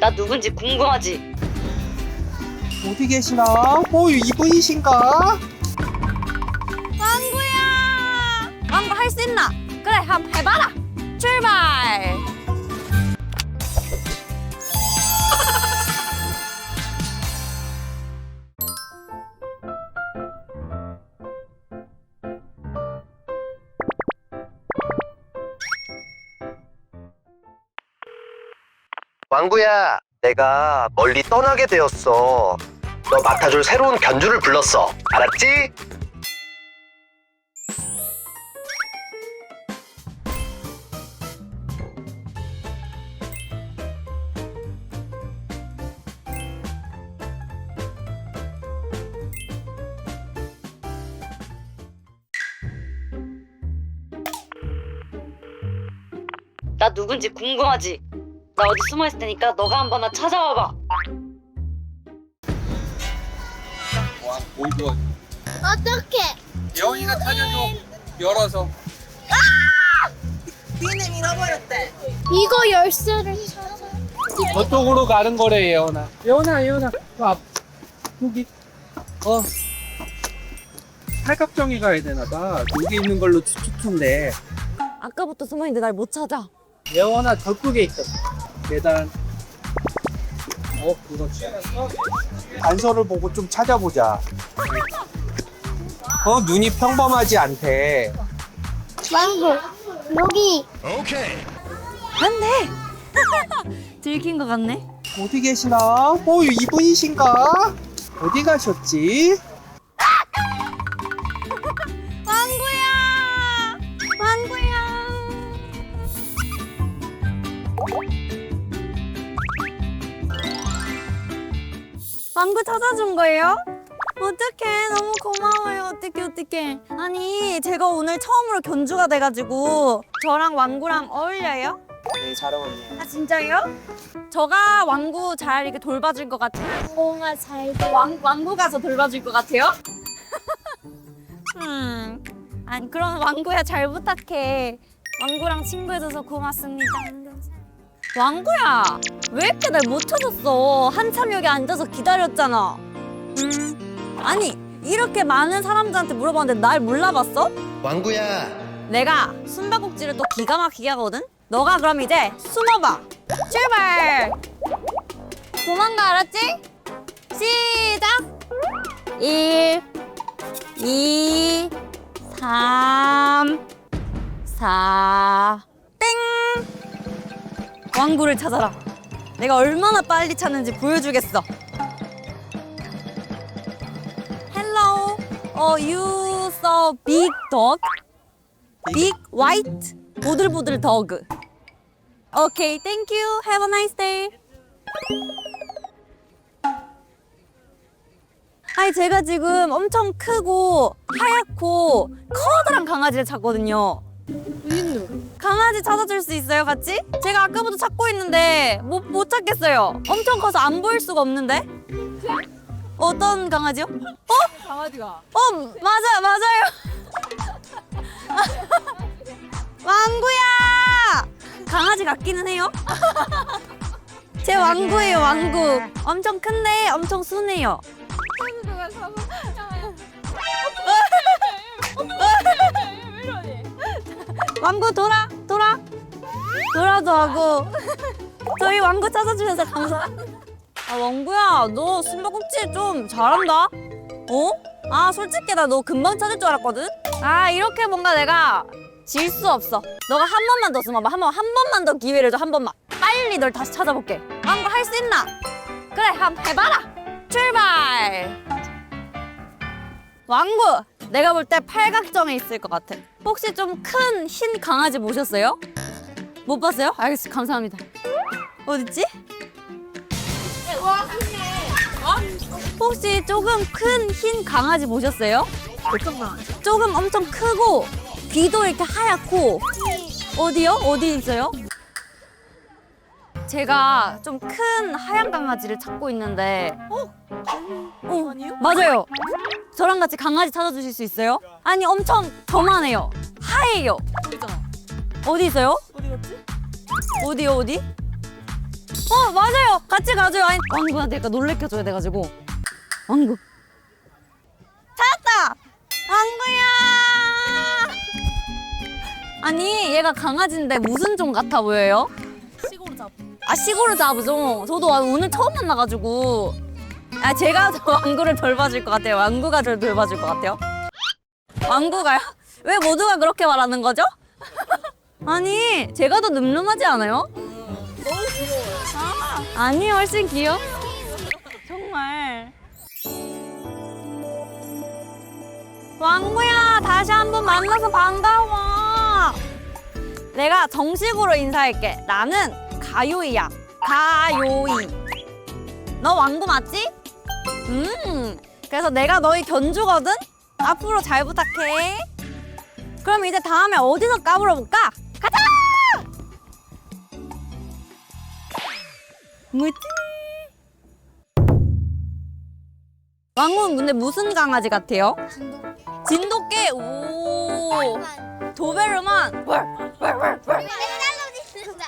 나 누군지 궁금하지? 어디 계시나? 어, 이분이신가? 왕구야! 왕구 할 수 있나? 그래, 한번 해봐라. 출발! 왕구야, 내가 멀리 떠나게 되었어. 너 맡아줄 새로운 견주를 불렀어. 알았지? 나 누군지 궁금하지? 나 어디 숨어 있을 테니까 너가 한번 나 찾아와봐. 와, 뭘 좋아. 어떡해? 여운이가 찾아줘. 열어서. 이거 열쇠를 찾아. 저쪽으로 가는 거래, 예원아. 예원아, 예원아. 와, 여기. 어. 팔각정에 가야 되나 봐. 여기 있는 걸로 추추추인데. 아까부터 숨어있는데 날 못 찾아. 예원아, 저쪽에 있어. 계단. 어, 취했어? 단서를 보고 좀 찾아보자. 어, 눈이 평범하지 않대. 왕구 여기 안 돼! 들킨 것 같네. 어디 계시나? 어, 이분이신가? 어디 가셨지? 왕구 찾아준 거예요? 어떡해 너무 고마워요 어떡해 어떡해 아니 제가 오늘 처음으로 견주가 돼가지고 저랑 왕구랑 어울려요? 네, 잘 어울리네. 아 진짜요? 저가 왕구 잘 이렇게 돌봐줄 것 같아요? 공아 잘 돼. 왕, 왕구 가서 돌봐줄 것 같아요? 음, 아니 그럼 왕구야 잘 부탁해. 왕구랑 친구해줘서 고맙습니다. 왕구야, 왜 이렇게 날 못 찾았어? 한참 여기 앉아서 기다렸잖아. 음, 아니 이렇게 많은 사람들한테 물어봤는데 날 몰라봤어? 왕구야, 내가 숨바꼭질을 또 기가 막히게 하거든? 너가 그럼 이제 숨어봐. 출발! 도망가, 알았지? 시작! 1, 2, 3, 4, 땡! 왕구를 찾아라. 내가 얼마나 빨리 찾는지 보여주겠어. Hello, uh, you saw big dog? Big white 보들보들 dog. Okay, thank you. Have a nice day. 아니 제가 지금 엄청 크고 하얗고 커다란 강아지를 찾거든요. 강아지 찾아줄 수 있어요, 같이? 제가 아까부터 찾고 있는데 못, 못 찾겠어요. 엄청 커서 안 보일 수가 없는데? 어떤 강아지요? 어? 강아지가. 어, 맞아, 맞아요. 왕구야! 강아지 같기는 해요. 제 왕구예요, 왕구. 엄청 큰데 엄청 순해요. 왕구 돌아, 돌아. 돌아도 하고. 저희 왕구 찾아주셔서 감사합니다. 아, 왕구야, 너 숨바꼭질 좀 잘한다. 어? 아, 솔직히 나 너 금방 찾을 줄 알았거든? 아, 이렇게 뭔가 내가 질 수 없어. 너가 한 번만 더 숨어봐. 한 번, 한 번만 더 기회를 줘, 한 번만. 빨리 널 다시 찾아볼게. 왕구 할 수 있나? 그래, 한번 해봐라. 출발! 왕구! 내가 볼 때 팔각정에 있을 것 같아. 혹시 좀 큰 흰 강아지 보셨어요? 못 봤어요? 알겠어, 감사합니다. 어딨지? 혹시 조금 큰 흰 강아지 강아지? 조금 엄청 크고 귀도 이렇게 하얗고 어디요? 어디 있어요? 제가 좀 큰 하얀 강아지를 찾고 있는데 어? 어 아니요? 맞아요. 저랑 같이 강아지 찾아주실 수 있어요? 아니 엄청 저만해요. 하얘요. 어디 있어요? 어디 갔지? 어디요 어디? 어 맞아요. 같이 가줘요. 아니 왕구야 내가 놀래켜줘야 돼가지고. 왕구. 찾았다. 왕구야. 아니 얘가 강아지인데 무슨 종 같아 보여요? 시골 잡. 아 시골 잡죠. 저도 오늘 처음 만나가지고. 아 제가 더 왕구를 돌봐줄 것 같아요. 왕구가 저를 돌봐줄 것 같아요. 왕구가요? 왜 모두가 그렇게 말하는 거죠? 아니 제가 더 늠름하지 않아요? 아, 아니 훨씬 귀여워. 정말. 왕구야 다시 한번 만나서 반가워. 내가 정식으로 인사할게. 나는 가요이야. 가요이. 너 왕구 맞지? 음. 그래서 내가 너희 견주거든. 앞으로 잘 부탁해. 그럼 이제 다음에 어디서 까불어 볼까? 가자! 무티. 왕은 근데 무슨 강아지 같아요? 진돗개. 오. 도베르만. 월, 월, 월, 월. 맨날로 짓는다.